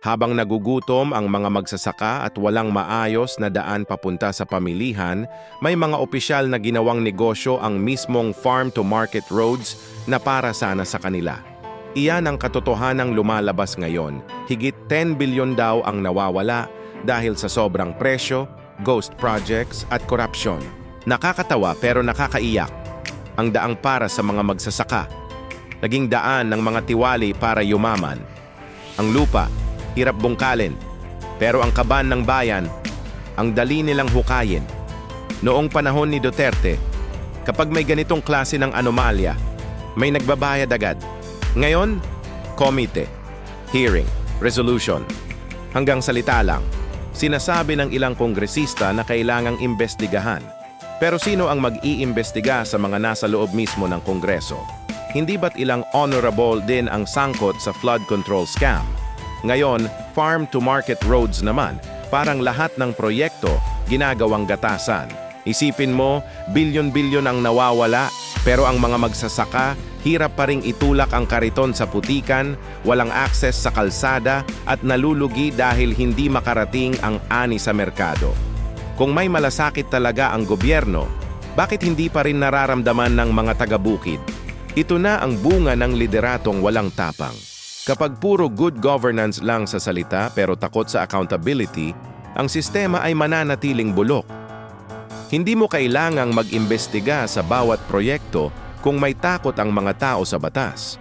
Habang nagugutom ang mga magsasaka at walang maayos na daan papunta sa pamilihan, may mga opisyal na ginawang negosyo ang mismong farm-to-market roads na para sana sa kanila. Iyan ang katotohanang lumalabas ngayon. Higit 10 bilyon daw ang nawawala dahil sa sobrang presyo, ghost projects at korupsyon. Nakakatawa pero nakakaiyak. Ang daang para sa mga magsasaka. Naging daan ng mga tiwali para yumaman. Ang lupa, hirap bungkalin. Pero ang kaban ng bayan, ang dali nilang hukayin. Noong panahon ni Duterte, kapag may ganitong klase ng anomalya, may nagbabayad agad. Ngayon, komite, hearing, resolution. Hanggang salita lang, sinasabi ng ilang kongresista na kailangang imbestigahan. Pero sino ang mag-iimbestiga sa mga nasa loob mismo ng kongreso? Hindi ba't ilang honorable din ang sangkot sa flood control scam? Ngayon, farm-to-market roads naman, parang lahat ng proyekto ginagawang gatasan. Isipin mo, bilyon-bilyon ang nawawala, pero ang mga magsasaka, hirap pa ring itulak ang kariton sa putikan, walang akses sa kalsada, at nalulugi dahil hindi makarating ang ani sa merkado. Kung may malasakit talaga ang gobyerno, bakit hindi pa rin nararamdaman ng mga taga-bukid? Ito na ang bunga ng lideratong walang tapang. Kapag puro good governance lang sa salita pero takot sa accountability, ang sistema ay mananatiling bulok. Hindi mo kailangang mag-imbestiga sa bawat proyekto kung may takot ang mga tao sa batas.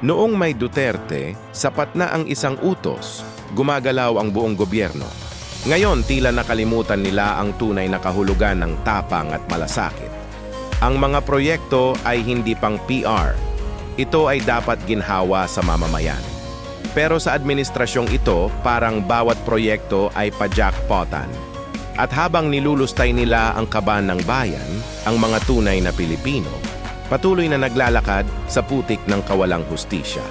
Noong may Duterte, sapat na ang isang utos, gumagalaw ang buong gobyerno. Ngayon, tila nakalimutan nila ang tunay na kahulugan ng tapang at malasakit. Ang mga proyekto ay hindi pang PR. Ito ay dapat ginhawa sa mamamayan. Pero sa administrasyong ito, parang bawat proyekto ay pa-jackpotan. At habang nilulustay nila ang kaban ng bayan, ang mga tunay na Pilipino, patuloy na naglalakad sa putik ng kawalang hustisya.